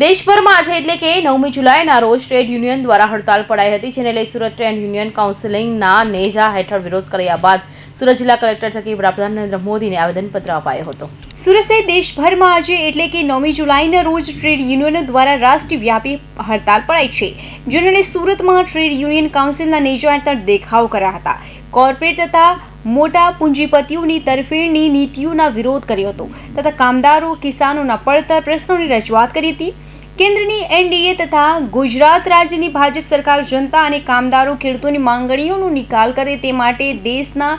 દેશભરમાં આજે એટલે કે નવમી જુલાઈના રોજ ટ્રેડ યુનિયન દ્વારા હડતાલ પડાઈ હતી, જેને લઈ સુરત ટ્રેડ યુનિયન કાઉન્સિલિંગના નેજા હેઠળ વિરોધ કર્યા બાદ સુરત જિલ્લા કલેક્ટર થકી વડાપ્રધાન નરેન્દ્ર મોદીને આવેદનપત્ર અપાયો હતો. સુરત સહિત દેશભરમાં આજે એટલે કે નવમી જુલાઈના રોજ ટ્રેડ યુનિયનો દ્વારા રાષ્ટ્રવ્યાપી હડતાલ પડાઈ છે, જેને લઈ સુરતમાં ટ્રેડ યુનિયન કાઉન્સિલના નેજા હેઠળ દેખાવ કર્યા હતા. કોર્પોરેટ તથા મોટા પૂંજીપતિઓની તરફેણની નીતિઓના વિરોધ કર્યો હતો, તથા કામદારો, કિસાનોના પડતર પ્રશ્નોની રજૂઆત કરી હતી. કેન્દ્રની એનડીએ તથા ગુજરાત રાજ્યની ભાજપ સરકાર, જનતા અને કામદારો ખેડૂતોની માંગણીઓનો નિકાલ કરે તે માટે દેશના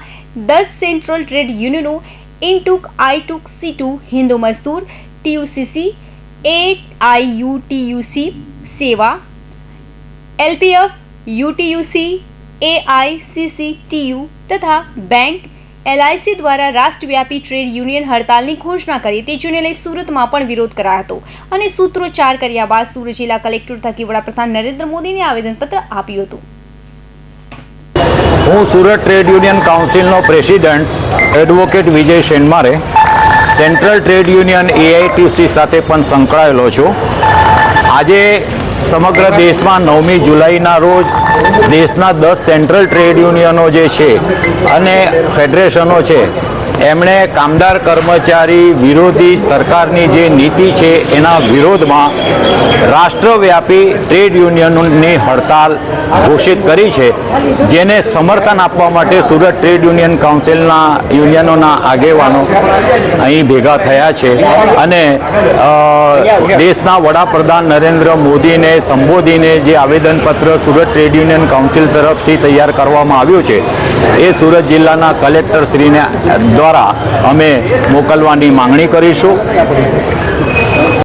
દસ central trade યુનિયનો INTUC AITUC CITU Hindu Mazdoor, TUCC AIUTUC સેવા, એલપીએફ, યુટીયુસી એઆઈસીસી ટીયુ તથા બેંક એલઆઈસી દ્વારા રાષ્ટ્રવ્યાપી ટ્રેડ યુનિયન હડતાલની ઘોષણા કરી તે જેને લઈ સુરતમાં પણ વિરોધ કરાયો હતો. અને સૂત્રોચ્ચાર કર્યા બાદ સુરત જિલ્લા કલેક્ટર થકી વડાપ્રધાન નરેન્દ્ર મોદીને આવેદનપત્ર આપ્યું હતું. હું Surat trade union કાઉન્સિલનો president advocate Vijay Shenmare central trade union AITC સાથે પણ સંકળાયેલો છું. આજે સમગ્ર દેશમાં નવમી જુલાઈના રોજ દેશના દસ સેન્ટ્રલ ટ્રેડ યુનિયનો જે છે અને ફેડરેશનો છે એમણે કામદાર કર્મચારી વિરોધી સરકારની જે નીતિ છે એના વિરોધમાં રાષ્ટ્રવ્યાપી ટ્રેડ યુનિયનની હડતાલ ઘોષિત કરી છે, જેને સમર્થન આપવા માટે સુરત ટ્રેડ યુનિયન કાઉન્સિલના યુનિયનોના આગેવાનો અહીં ભેગા થયા છે. અને દેશના વડાપ્રધાન નરેન્દ્ર મોદીને સંબોધીને જે આવેદનપત્ર સુરત ટ્રેડ યુનિયન કાઉન્સિલ તરફથી તૈયાર કરવામાં આવ્યું છે, એ સુરત જિલ્લાના કલેક્ટર શ્રીને દ્વારા અમે મોકલવાની માંગણી કરીશું.